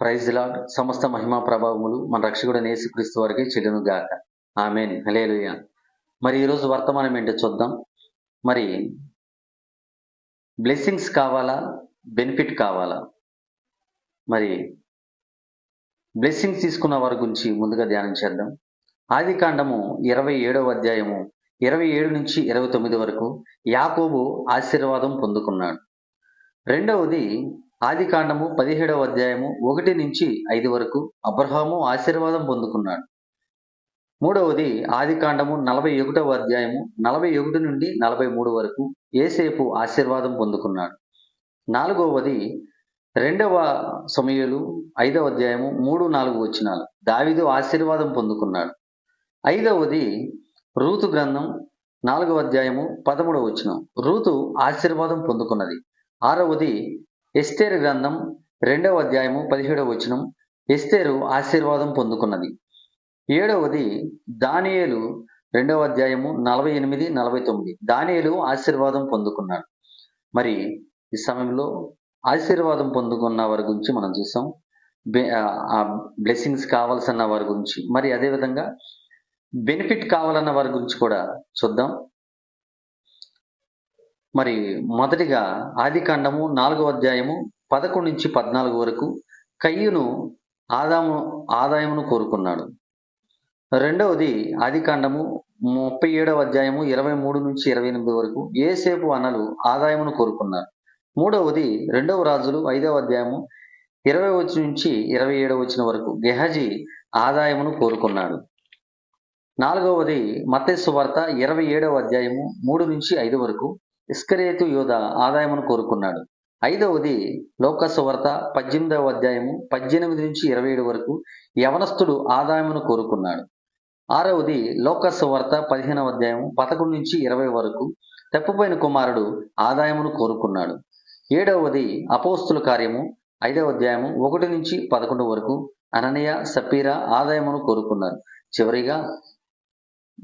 Praise lord సమస్త మహిమా ప్రభావములు మన రక్షకుడు నేసుక్రీస్తు వారికి చెడును గాక. ఆమెన్. హలేలుయ మరి ఈరోజు వర్తమానం ఏంటో చూద్దాం. మరి బ్లెస్సింగ్స్ కావాలా? బెనిఫిట్ కావాలా? మరి బ్లెస్సింగ్స్ తీసుకున్న వారి గురించి ముందుగా ధ్యానం చేద్దాం. ఆది కాండము ఇరవై ఏడవ అధ్యాయము ఇరవై ఏడు నుంచి ఇరవై తొమ్మిది వరకు యాకోబు ఆశీర్వాదం పొందుకున్నాడు. రెండవది ఆది కాండము పదిహేడవ అధ్యాయము ఒకటి నుంచి ఐదు వరకు అబ్రహాము ఆశీర్వాదం పొందుకున్నాడు. మూడవది ఆది కాండము నలభై ఒకటవ అధ్యాయము నలభై ఒకటి నుండి నలభై మూడు వరకు ఏసేపు ఆశీర్వాదం పొందుకున్నాడు. నాలుగవది రెండవ సమయలు ఐదవ అధ్యాయము మూడు నాలుగు వచ్చినాలు దావిదు ఆశీర్వాదం పొందుకున్నాడు. ఐదవది రూతు గ్రంథం నాలుగవ అధ్యాయము పదమూడవ వచ్చిన రూతు ఆశీర్వాదం పొందుకున్నది. ఆరవది ఎస్తేరు గ్రంథం రెండవ అధ్యాయము పదిహేడవ వచనం. ఎస్తేరు ఆశీర్వాదం పొందుకున్నది. ఏడవది దానియేలు రెండవ అధ్యాయము నలభై ఎనిమిది నలభై తొమ్మిది. దానియేలు ఆశీర్వాదం పొందుకున్నాడు. మరి ఈ సమయంలో ఆశీర్వాదం పొందుకున్న వారి గురించి మనం చూసాం. బ్లెస్సింగ్స్ కావాల్సిన వారి గురించి. మరి అదేవిధంగా బెనిఫిట్ కావాలన్న వారి గురించి కూడా చూద్దాం. మరి మొదటిగా ఆది కాండము నాలుగో అధ్యాయము పదకొండు నుంచి పద్నాలుగు వరకు కయ్యును ఆదాము ఆదాయమును కోరుకున్నాడు. రెండవది ఆది కాండము ముప్పై ఏడవ అధ్యాయము ఇరవై మూడు నుంచి ఇరవై ఎనిమిది వరకు ఏసేపు అనలు ఆదాయమును కోరుకున్నారు. మూడవది రెండవ రాజులు ఐదవ అధ్యాయము ఇరవై వచ్చి నుంచి ఇరవై ఏడవ వచ్చిన వరకు గెహజీ ఆదాయమును కోరుకున్నాడు. నాలుగవది మత్స్సు వార్త ఇరవై ఏడవ అధ్యాయము మూడు నుంచి ఐదు వరకు ఇస్కరేతు యోధ ఆదాయమును కోరుకున్నాడు. ఐదవది లోకసువార్త పద్దెనిమిదవ అధ్యాయము పద్దెనిమిది నుంచి ఇరవై ఏడు వరకు యవనస్తుడు ఆదాయమును కోరుకున్నాడు. ఆరవది లోకసువార్త పదిహేనవ అధ్యాయం పదకొండు నుంచి ఇరవై వరకు తప్పిపోయిన కుమారుడు ఆదాయమును కోరుకున్నాడు. ఏడవది అపోస్తుల కార్యము ఐదవ అధ్యాయము ఒకటి నుంచి పదకొండు వరకు అననయ సపీరా ఆదాయమును కోరుకున్నారు. చివరిగా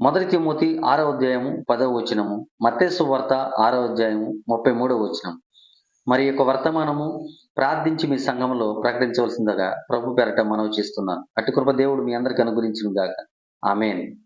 మొదటి తిమోతి ఆరవ అధ్యాయము పదవ వచనము మత్తేసు వార్త ఆరవ అధ్యాయము ముప్పై మూడవ వచనం. మరి యొక్క వర్తమానము ప్రార్థించి మీ సంఘంలో ప్రకటించవలసిందగా ప్రభు పేరట మనవి చేస్తున్నాను. అటు కృప దేవుడు మీ అందరికి అనుగురించిన గాక ఆమెన్.